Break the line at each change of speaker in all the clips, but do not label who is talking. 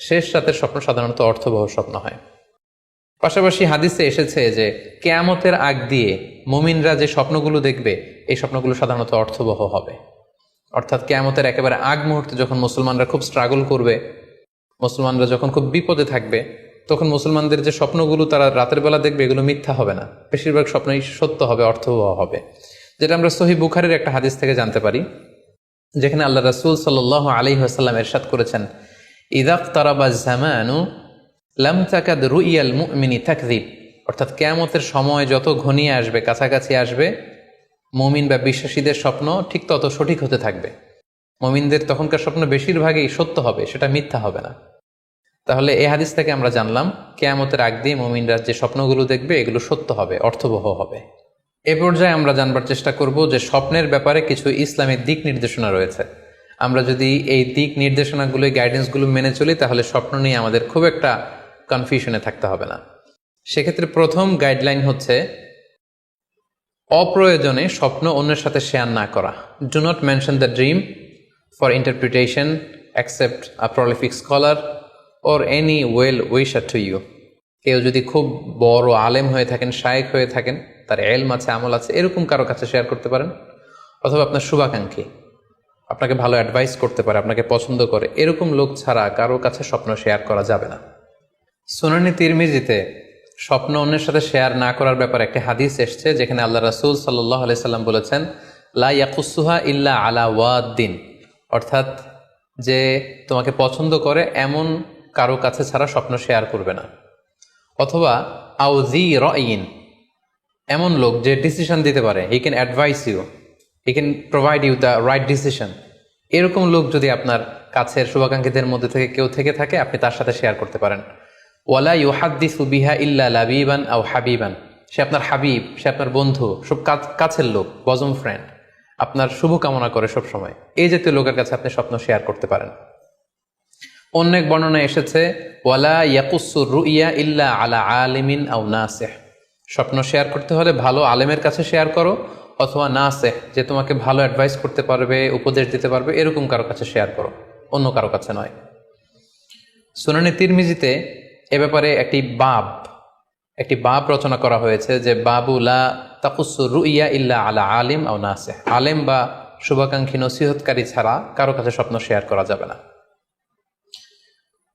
শেষ রাতের স্বপ্ন সাধারণত অর্থবহ স্বপ্ন হয়। পাশাপাশি হাদিসে এসেছে যে, কেয়ামতের আগ দিয়ে মুমিনরা যে স্বপ্নগুলো দেখবে, এই স্বপ্নগুলো সাধারণত অর্থবহ হবে। অর্থাৎ কেয়ামতের একেবারে আগ মুহূর্তে যখন মুসলমানরা খুব স্ট্রাগল করবে, মুসলমানরা যখন খুব বিপদে থাকবে, তখন মুসলমানদের যে স্বপ্নগুলো তারা রাতের বেলা দেখবে, এগুলো মিথ্যা হবে না। বেশিরভাগ স্বপ্নই সত্য হবে, অর্থবহ হবে। যেটা আমরা সহি বুখারের একটা হাদিস থেকে জানতে পারি, যেখানে আল্লাহ রাসুল সাল আলী আসাল্লাম এরশাদ করেছেন অর্থাৎ কেয়ামতের সময় যত ঘনিয়ে আসবে, কাছাকাছি আসবে, মমিন বা বিশ্বাসীদের স্বপ্ন ঠিক তত সঠিক হতে থাকবে। মমিনদের তখনকার স্বপ্ন বেশিরভাগই সত্য হবে, সেটা মিথ্যা হবে না। তাহলে এ হাদিস থেকে আমরা জানলাম, কেয়ামতের আগ দিয়ে মমিনরা যে স্বপ্নগুলো দেখবে, এগুলো সত্য হবে, অর্থবহ হবে। এ পর্যায়ে আমরা জানবার চেষ্টা করব যে স্বপ্নের ব্যাপারে কিছু ইসলামের দিক নির্দেশনা রয়েছে। আমরা যদি এই দিক নির্দেশনাগুলো গাইডেন্সগুলো মেনে চলি, তাহলে স্বপ্ন নিয়ে আমাদের খুব একটা কনফিউশনে থাকতে হবে না। সেক্ষেত্রে প্রথম গাইডলাইন হচ্ছে, অপ্রয়োজনে স্বপ্ন অন্যের সাথে শেয়ার না করা। Do not mention the dream for interpretation accept a prolific scholar or any well wisher to you কেউ যদি খুব বড় আলেম হয়ে থাকেন, শায়েক হয়ে থাকেন, তার এলম আছে, আমল আছে, এরকম কারও কাছে শেয়ার করতে পারেন। অথবা আপনার শুভাকাঙ্ক্ষী। আপনাকে ভালো অ্যাডভাইস করতে পারে, আপনাকে পছন্দ করে, এরকম লোক ছাড়া কারও কাছে স্বপ্ন শেয়ার করা যাবে না। সোনানি তিরমিজিতে স্বপ্ন অন্যের সাথে শেয়ার না করার ব্যাপারে একটি হাদিস এসছে, যেখানে আল্লাহ রাসুল সাল্লাহ সাল্লাম বলেছেন, লা ইয়াকুসুহা ইল্লা আলা ওয়াদ্দিন। অর্থাৎ যে তোমাকে পছন্দ করে, এমন কারও কাছে ছাড়া স্বপ্ন শেয়ার করবে না। অথবা আউজি রইন এমন লোক যে ডিসিশন দিতে পারে he can advise you he can provide you the right decision এরকম লোক যদি আপনার কাছের শুভাকাঙ্ক্ষীদের মধ্যে থেকে কেউ থেকে থাকে, আপনি তার সাথে শেয়ার করতে পারেন। ওয়ালা ইউহাদ্দিসু বিহা ইল্লা লাবিবান আও হাবিবান। সে আপনার হাবিব, সে আপনার বন্ধু, সব কাছের লোক বজম ফ্রেন্ড আপনার শুভ কামনা করে সব সময়। এই জাতীয় লোকের কাছে আপনি স্বপ্ন শেয়ার করতে পারেন। অন্য এক বর্ণনা এসেছে, ওয়ালা ইয়াকুসুর রুইয়া ইল্লা আলা আলিমিন আও নাসেহ। স্বপ্ন শেয়ার করতে হলে ভালো আলেমের কাছে শেয়ার করো অথবা না আছে যে তোমাকে ভালো অ্যাডভাইস করতে পারবে, উপদেশ দিতে পারবে, এরকম কারও কাছে শেয়ার করো। অন্য কারও কাছে নয়। সুনানি তিরমিজিতে এ ব্যাপারে একটি বাব একটি বাব রচনা করা হয়েছে যে বাবুলা তাকুসু রুইয়া ইল্লা আলা আলিম আও নাসেহ। আলেম বা শুভাকাঙ্ক্ষী নসিহতকারী ছাড়া কারও কাছে স্বপ্ন শেয়ার করা যাবে না।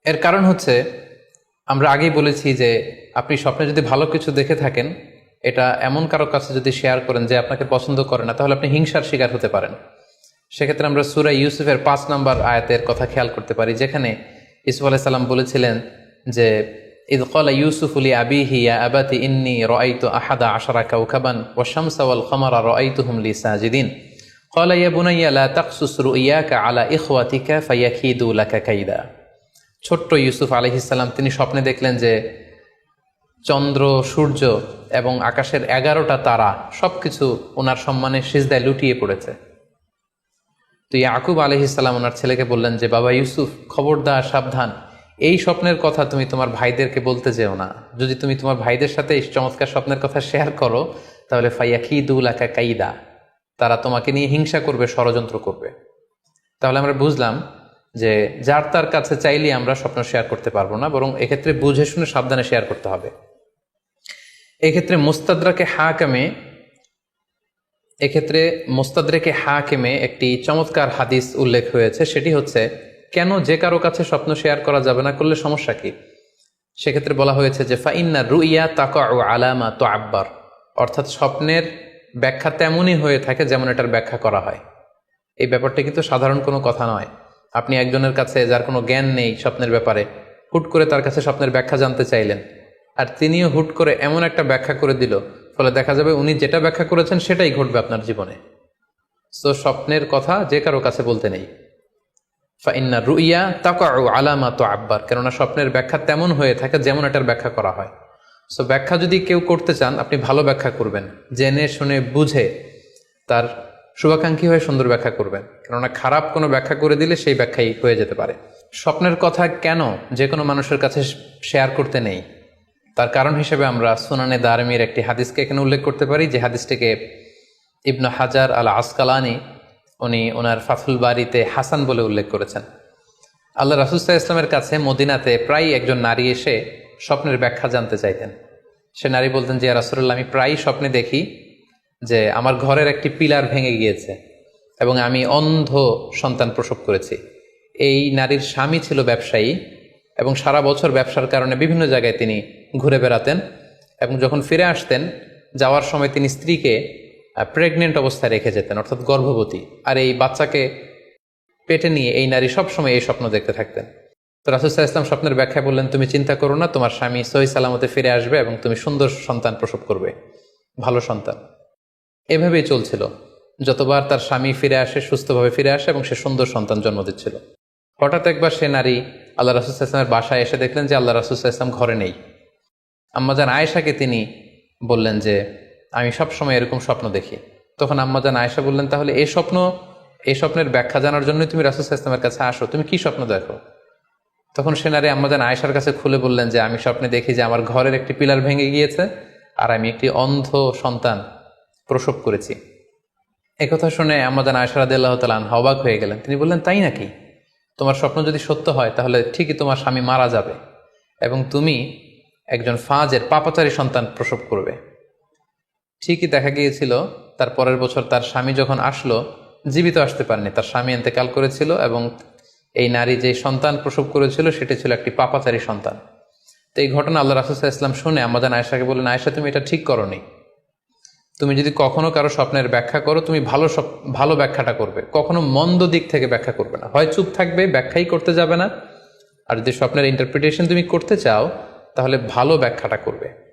এর কারণ হচ্ছে, আমরা আগেই বলেছি যে আপনি স্বপ্নে যদি ভালো কিছু দেখে থাকেন এটা এমন কারোর কাছে যদি শেয়ার করেন যে আপনাকে পছন্দ করে না, তাহলে আপনি হিংসার শিকার হতে পারেন। সেক্ষেত্রে আমরা সুরা ইউসুফের পাঁচ নম্বর আয়াতের কথা খেয়াল করতে পারি, যেখানে ইসুফ আলাইসাল্লাম বলেছিলেন যে, ইদ কলা ইউসুফ উলি আবি হিয়া আবাতি ইন্নি রআইতু আহাদা আশারা কাউকাবান ও শামসাওয়াল খমারা রআইতু হুমলি সাজিদিন। কলা ইয়া বুনাইয়া, লা তাকসুস রুইয়াকা আলা ইখওয়াতিকা ফাইয়াখিদু লাকা কাইদা। ছোট্ট ইউসুফ আলহিসাল্লাম তিনি স্বপ্নে দেখলেন যে চন্দ্র, সূর্য এবং আকাশের এগারোটা তারা সবকিছু ওনার সম্মানে সিজদায় লুটিয়ে পড়েছে। তো ইয়াকুব আলহিসাল্লাম ওনার ছেলেকে বললেন যে, বাবা ইউসুফ, খবরদার, সাবধান। এই স্বপ্নের কথা তুমি তোমার ভাইদেরকে বলতে যেও না। যদি তুমি তোমার ভাইদের সাথে এই চমৎকার স্বপ্নের কথা শেয়ার করো, তাহলে ফাইয়া খিদুল আকা কাইদা। তারা তোমাকে নিয়ে হিংসা করবে, ষড়যন্ত্র করবে। তাহলে আমরা বুঝলাম যে, যার তার কাছে চাইলে আমরা স্বপ্ন শেয়ার করতে পারব না, বরং এক্ষেত্রে বুঝে শুনে সাবধানে শেয়ার করতে হবে। এক্ষেত্রে মোস্তাদ্রাকে হাকামে, এক্ষেত্রে মোস্তাদ্রেকে হাকেমে একটি চমৎকার হাদিস উল্লেখ হয়েছে, সেটি হচ্ছে, কেন যে কারও কাছে স্বপ্ন শেয়ার করা যাবে না করলে সমস্যা কি? সেক্ষেত্রে বলা হয়েছে যে, ফাইন্না রুইয়া তাকা ও আলামা তো আব্বার অর্থাৎ স্বপ্নের ব্যাখ্যা তেমনই হয়ে থাকে যেমন এটার ব্যাখ্যা করা হয়। এই ব্যাপারটা কিন্তু সাধারণ কোনো কথা নয়। আপনি একজনের কাছে যার কোনো জ্ঞান নেই স্বপ্নের ব্যাপারে, হুট করে তার কাছে স্বপ্নের ব্যাখ্যা জানতে চাইলেন আর তিনিও হুট করে এমন একটা ব্যাখ্যা করে দিল, ফলে দেখা যাবে উনি যেটা ব্যাখ্যা করেছেন সেটাই ঘটবে আপনার জীবনে। তো স্বপ্নের কথা যে কারও কাছে বলতে নেই। ফাইন্না রুইয়া তাকা আলামা তো আব্বার কেননা স্বপ্নের ব্যাখ্যা তেমন হয়ে থাকে যেমন এটার ব্যাখ্যা করা হয়। সো ব্যাখ্যা যদি কেউ করতে চান, আপনি ভালো ব্যাখ্যা করবেন, জেনে শুনে বুঝে তার শুভাকাঙ্ক্ষী হয়ে সুন্দর ব্যাখ্যা করবেন, কেননা খারাপ কোনো ব্যাখ্যা করে দিলে সেই ব্যাখ্যাই হয়ে যেতে পারে। স্বপ্নের কথা কেন যে কোনো মানুষের কাছে শেয়ার করতে নেই। তার কারণ হিসেবে আমরা সুনানে দারমির একটি হাদিসকে এখানে উল্লেখ করতে পারি, যে হাদিসটিকে ইবনু হাজার আল আসকালানি উনি ওনার ফাথুল বাড়িতে হাসান বলে উল্লেখ করেছেন। আল্লাহ রাসুস্তা ইসলামের কাছে মদিনাতে প্রায় একজন নারী এসে স্বপ্নের ব্যাখ্যা জানতে চাইতেন। সে নারী বলতেন যে রাসুল্লাহ আমি প্রায়ই স্বপ্নে দেখি যে আমার ঘরের একটি পিলার ভেঙে গিয়েছে এবং আমি অন্ধ সন্তান প্রসব করেছি। এই নারীর স্বামী ছিল ব্যবসায়ী এবং সারা বছর ব্যবসার কারণে বিভিন্ন জায়গায় তিনি ঘুরে বেড়াতেন এবং যখন ফিরে আসতেন, যাওয়ার সময় তিনি স্ত্রীকে প্রেগনেন্ট অবস্থায় রেখে যেতেন, অর্থাৎ গর্ভবতী। আর এই বাচ্চাকে পেটে নিয়ে এই নারী সবসময় এই স্বপ্ন দেখতে থাকতেন। তো রাসুসাহ ইসলাম স্বপ্নের ব্যাখ্যা বললেন, তুমি চিন্তা করো না, তোমার স্বামী সহি সালামতে ফিরে আসবে এবং তুমি সুন্দর সন্তান প্রসব করবে, ভালো সন্তান। এভাবেই চলছিল। যতবার তার স্বামী ফিরে আসে, সুস্থভাবে ফিরে আসে এবং সে সুন্দর সন্তান জন্ম দিচ্ছিল। হঠাৎ একবার সে নারী আল্লাহ রাসুসাহ ইসলামের বাসায় এসে দেখলেন যে আল্লাহ রাসুসাহ ইসলাম ঘরে নেই। আম্মাজান আয়েশাকে তিনি বললেন যে, আমি সবসময় এরকম স্বপ্ন দেখি। তখন আম্মাজান আয়েশা বললেন, তাহলে এই স্বপ্ন এই স্বপ্নের ব্যাখ্যা জানার জন্যই তুমি রাসুল ইসলামের কাছে আসো। তুমি কি স্বপ্ন দেখো? তখন সে নারী আম্মাজান আয়েশার কাছে খুলে বললেন যে, আমি স্বপ্নে দেখি যে আমার ঘরের একটি পিলার ভেঙে গিয়েছে আর আমি একটি অন্ধ সন্তান প্রসব করেছি। একথা শুনে আম্মাজান আয়েশা রাদি আল্লাহ তালান হবাক হয়ে গেলেন। তিনি বললেন, তাই নাকি? তোমার স্বপ্ন যদি সত্য হয়, তাহলে ঠিকই তোমার স্বামী মারা যাবে এবং তুমি একজন ফাজের পাপাচারী সন্তান প্রসব করবে। ঠিকই দেখা গিয়েছিল, তার পরের বছর তার স্বামী যখন আসলো, জীবিত আসতে পারেনি। তার স্বামী এতেকাল করেছিল এবং এই নারী যে সন্তান প্রসব করেছিল, সেটি ছিল একটি পাপাচারী সন্তান। তো এই ঘটনা আল্লাহ রাসুসাহ ইসলাম শুনে আমাদের আয়েশাকে বললেন, আয়েশা, তুমি এটা ঠিক করনি। তুমি যদি কখনো কারও স্বপ্নের ব্যাখ্যা করো, তুমি ভালো ভালো ব্যাখ্যাটা করবে। কখনো মন্দ দিক থেকে ব্যাখ্যা করবে না। হয় চুপ থাকবে, ব্যাখ্যাই করতে যাবে না। আর যদি স্বপ্নের ইন্টারপ্রিটেশন তুমি করতে চাও তাহলে ভালো ব্যাখ্যাটা করবে।